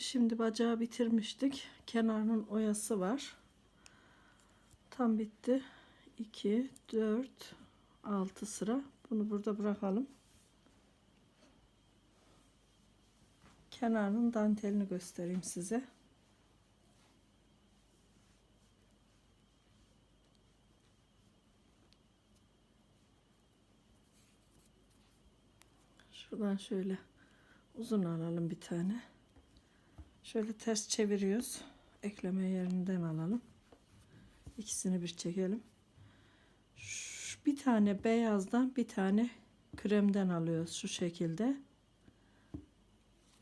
şimdi bacağı bitirmiştik. Kenarının oyası var. Tam bitti. 2, 4, 6 sıra. Bunu burada bırakalım. Kenarının dantelini göstereyim size. Şuradan şöyle uzun alalım bir tane. Şöyle ters çeviriyoruz. Ekleme yerinden alalım. İkisini bir çekelim. Şu- Bir tane beyazdan bir tane kremden alıyoruz şu şekilde.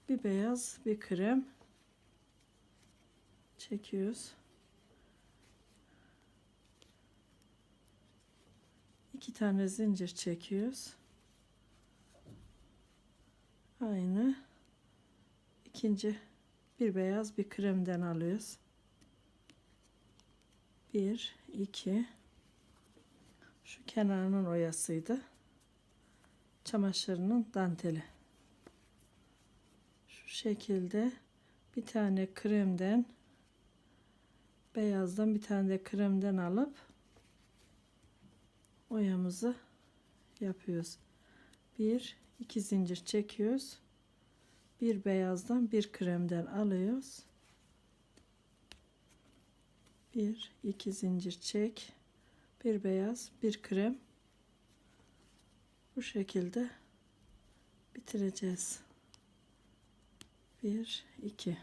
Bir beyaz bir krem çekiyoruz. İki tane zincir çekiyoruz. Aynı. ikinci bir beyaz bir kremden alıyoruz. Bir, iki. Şu kenarının oyasıydı. Çamaşırının danteli. Şu şekilde bir tane kremden beyazdan bir tane de kremden alıp oyamızı yapıyoruz. Bir, iki zincir çekiyoruz. Bir beyazdan bir kremden alıyoruz. Bir, iki zincir çek. Bir beyaz, bir krem. Bu şekilde bitireceğiz. Bir, iki.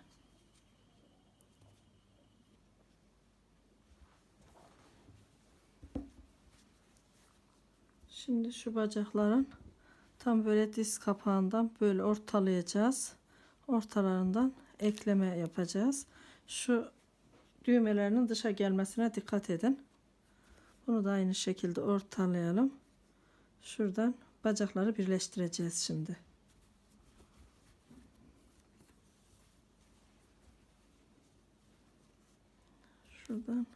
Şimdi şu bacakların tam böyle diz kapağından böyle ortalayacağız. Ortalarından ekleme yapacağız. Şu düğmelerinin dışa gelmesine dikkat edin. Bunu da aynı şekilde ortalayalım. Şuradan bacakları birleştireceğiz şimdi. Şuradan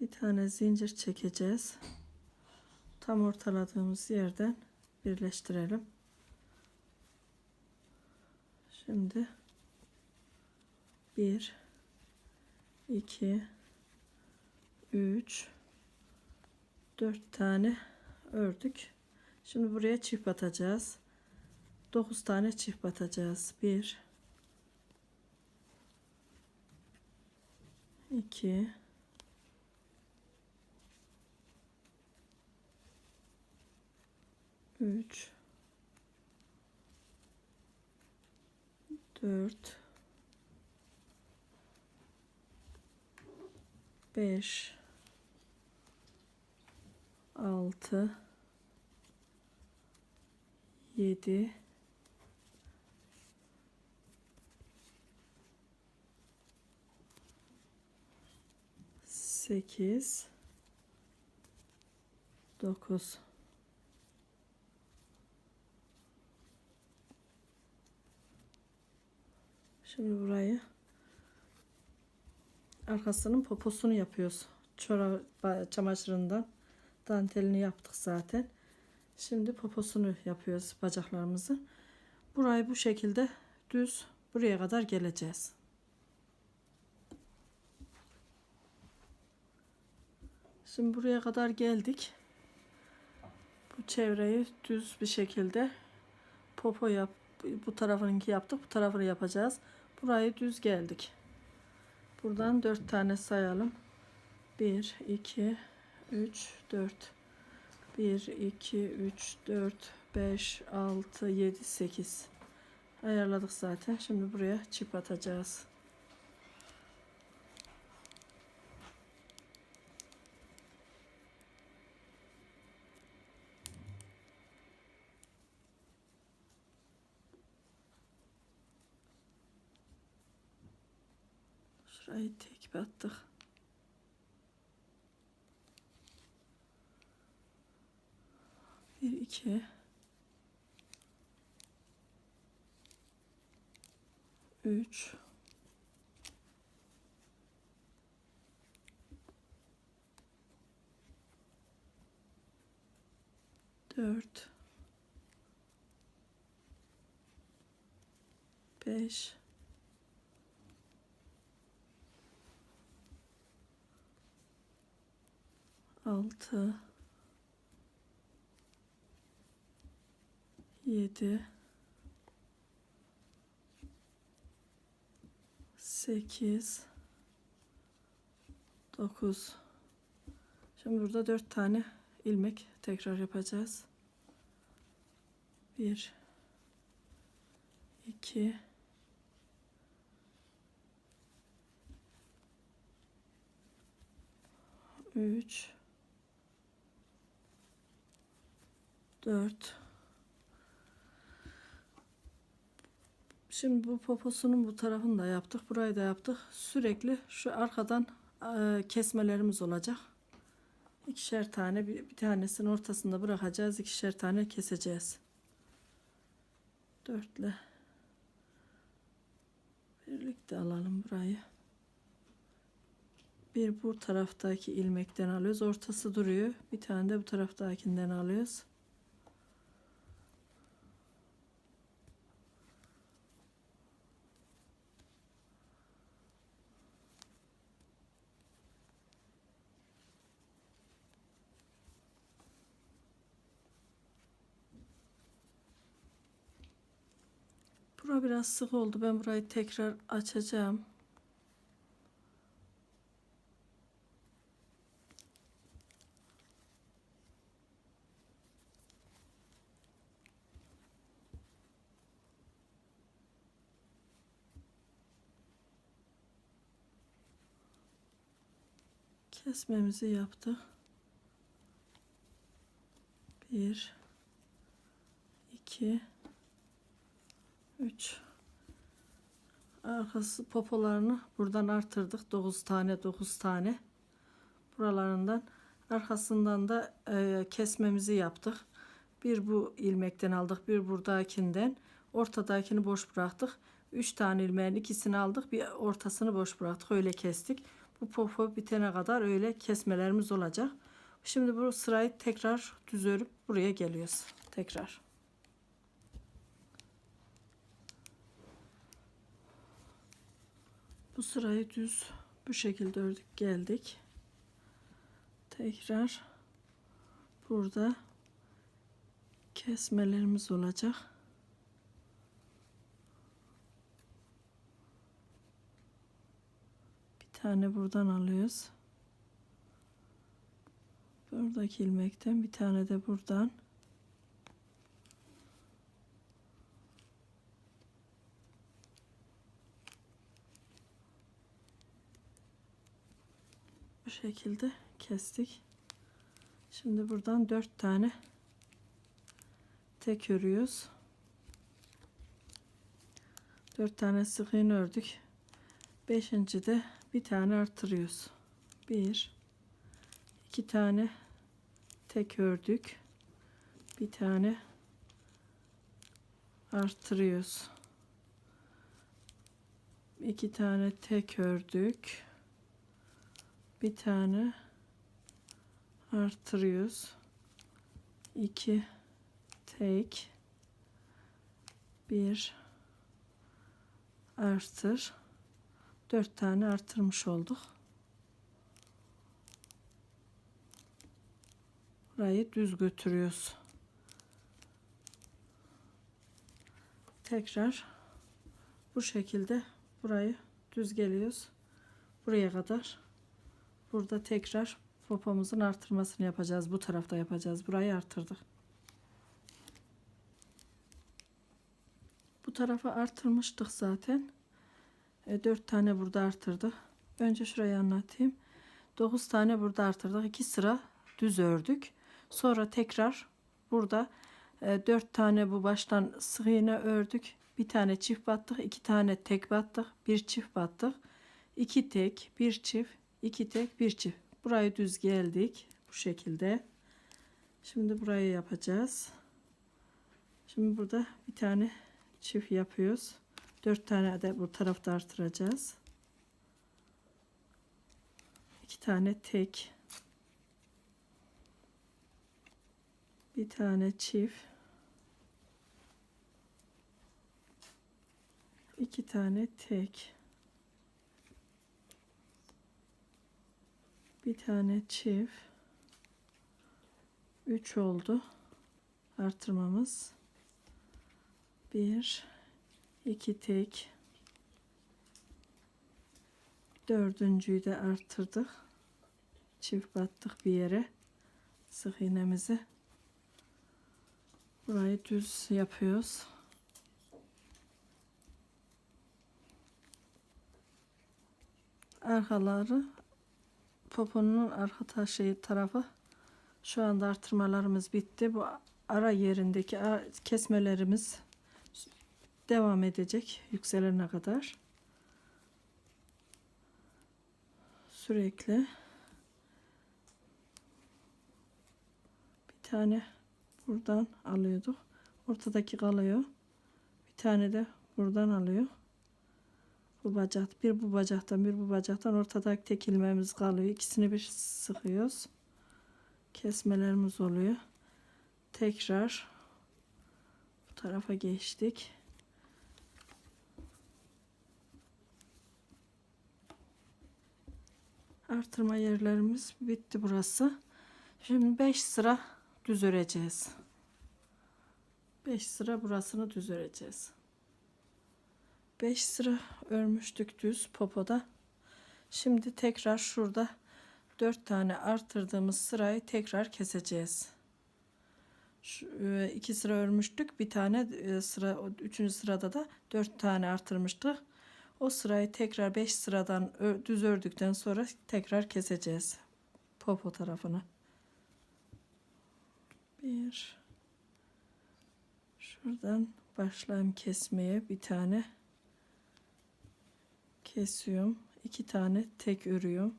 bir tane zincir çekeceğiz. Tam ortaladığımız yerden birleştirelim. Şimdi bir, iki, üç, dört tane ördük. Şimdi buraya çift batacağız. Dokuz tane çift batacağız. Bir, iki, üç, dört, beş, altı, yedi, sekiz, dokuz. Şimdi burayı arkasının poposunu yapıyoruz. Çorap çamaşırından dantelini yaptık zaten. Şimdi poposunu yapıyoruz bacaklarımızı. Burayı bu şekilde düz buraya kadar geleceğiz. Şimdi buraya kadar geldik. Bu çevreyi düz bir şekilde popo yap bu tarafınınki yaptık. Bu tarafını yapacağız. Burayı düz geldik. Buradan dört tane sayalım. 1 2 3 4 1 2 3 4 5 6 7 8 ayarladık zaten. Şimdi buraya çip atacağız. Şurayı tek battık. Bir iki. Üç. Dört. 5 6 7 8 9 Şimdi burada 4 tane ilmek tekrar yapacağız. 1 2 3 4 Şimdi bu poposunun bu tarafını da yaptık. Burayı da yaptık. Sürekli şu arkadan e, kesmelerimiz olacak. İkişer tane bir, bir tanesini ortasında bırakacağız. ikişer tane keseceğiz. Dörtle birlikte alalım burayı. Bir bu taraftaki ilmekten alıyoruz. Ortası duruyor. Bir tane de bu taraftakinden alıyoruz. Biraz sık oldu. Ben burayı tekrar açacağım. Kesmemizi yaptık. Bir, iki, 3 arkası popolarını buradan artırdık. 9 tane 9 tane. Buralarından arkasından da e, kesmemizi yaptık. Bir bu ilmekten aldık bir buradakinden. Ortadakini boş bıraktık. 3 tane ilmeğin ikisini aldık bir ortasını boş bıraktık. Öyle kestik. Bu popo bitene kadar öyle kesmelerimiz olacak. Şimdi bu sırayı tekrar düz örüp buraya geliyoruz. Tekrar Bu sırayı düz bu şekilde ördük geldik. Tekrar burada kesmelerimiz olacak. Bir tane buradan alıyoruz. Buradaki ilmekten bir tane de buradan. Şekilde kestik. Şimdi buradan dört tane tek örüyoruz. Dört tane sık iğne ördük. Beşinci de bir tane artırıyoruz. Bir, iki tane tek ördük. Bir tane artırıyoruz. İki tane tek ördük bir tane artırıyoruz. 2 tek bir artır. 4 tane artırmış olduk. Burayı düz götürüyoruz. Tekrar bu şekilde burayı düz geliyoruz. Buraya kadar Burada tekrar popomuzun artırmasını yapacağız. Bu tarafta yapacağız. Burayı artırdık. Bu tarafa artırmıştık zaten. E, 4 tane burada artırdık. Önce şurayı anlatayım. 9 tane burada artırdık. 2 sıra düz ördük. Sonra tekrar burada e, 4 tane bu baştan sık iğne ördük. Bir tane çift battık. 2 tane tek battık. Bir çift battık. 2 tek, bir çift, 2 tek bir çift. Burayı düz geldik. Bu şekilde. Şimdi burayı yapacağız. Şimdi burada bir tane çift yapıyoruz. 4 tane de bu tarafta artıracağız. 2 tane tek. Bir tane çift. iki tane tek. Bir tane çift. Üç oldu. Artırmamız. Bir, iki tek. Dördüncüyü de arttırdık. Çift battık bir yere. Sık iğnemizi. Burayı düz yapıyoruz. Arkaları poponun arka taşı tarafı şu anda artırmalarımız bitti. Bu ara yerindeki kesmelerimiz devam edecek yükselene kadar. Sürekli bir tane buradan alıyorduk. Ortadaki kalıyor. Bir tane de buradan alıyor. Bu bacak, bir bu bacaktan bir bu bacaktan ortadaki tek ilmeğimiz kalıyor. İkisini bir sıkıyoruz. Kesmelerimiz oluyor. Tekrar bu tarafa geçtik. Artırma yerlerimiz bitti burası. Şimdi 5 sıra düz öreceğiz. 5 sıra burasını düz öreceğiz. 5 sıra örmüştük düz popoda. Şimdi tekrar şurada 4 tane artırdığımız sırayı tekrar keseceğiz. Şu, e, sıra örmüştük. Bir tane e, sıra, üçüncü sırada da 4 tane artırmıştık. O sırayı tekrar 5 sıradan düz ördükten sonra tekrar keseceğiz. Popo tarafını. Bir. Şuradan başlayayım kesmeye. Bir tane kesiyorum. iki tane tek örüyorum.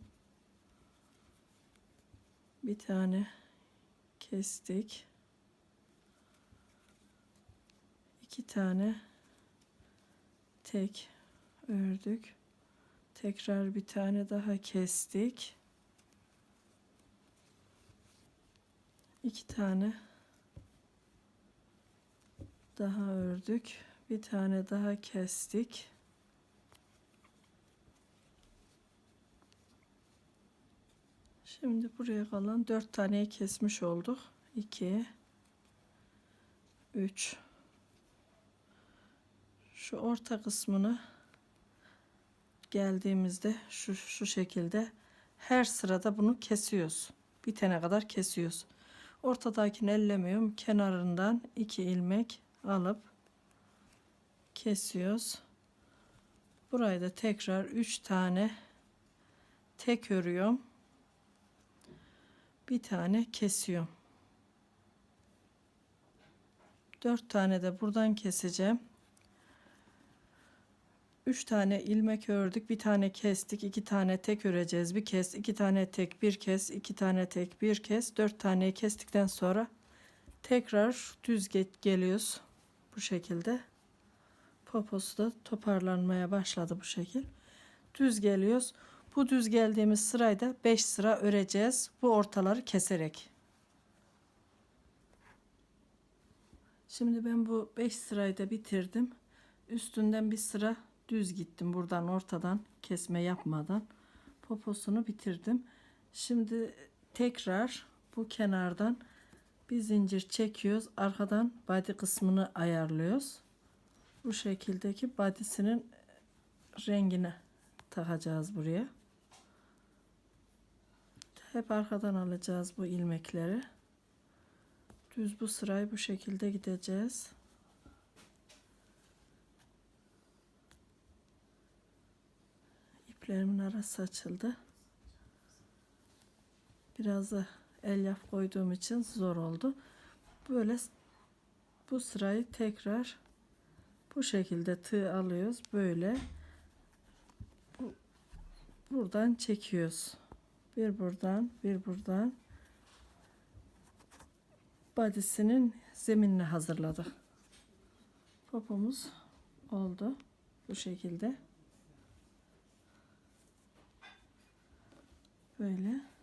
Bir tane kestik. iki tane tek ördük. Tekrar bir tane daha kestik. iki tane daha ördük. Bir tane daha kestik. Şimdi buraya kalan dört taneyi kesmiş olduk. 2 3 Şu orta kısmını geldiğimizde şu şu şekilde her sırada bunu kesiyoruz. Bitene kadar kesiyoruz. Ortadakini ellemiyorum. Kenarından iki ilmek alıp kesiyoruz. Burayı da tekrar üç tane tek örüyorum. Bir tane kesiyorum. Dört tane de buradan keseceğim. Üç tane ilmek ördük. Bir tane kestik. iki tane tek öreceğiz. Bir kez, iki tane tek, bir kez, iki tane tek, bir kez. Dört taneyi kestikten sonra tekrar düz ge- geliyoruz. Bu şekilde. Poposu da toparlanmaya başladı bu şekil. Düz geliyoruz. Bu düz geldiğimiz sırayda 5 sıra öreceğiz. Bu ortaları keserek. Şimdi ben bu 5 sırayı da bitirdim. Üstünden bir sıra düz gittim buradan ortadan kesme yapmadan poposunu bitirdim. Şimdi tekrar bu kenardan bir zincir çekiyoruz. Arkadan body kısmını ayarlıyoruz. Bu şekildeki body'sinin rengini takacağız buraya. Hep arkadan alacağız bu ilmekleri. Düz bu sırayı bu şekilde gideceğiz. İplerimin arası açıldı. Biraz da elyaf koyduğum için zor oldu. Böyle bu sırayı tekrar bu şekilde tığ alıyoruz. Böyle bu, buradan çekiyoruz. Bir buradan, bir buradan. Badisinin zeminini hazırladık. Popomuz oldu. Bu şekilde. Böyle.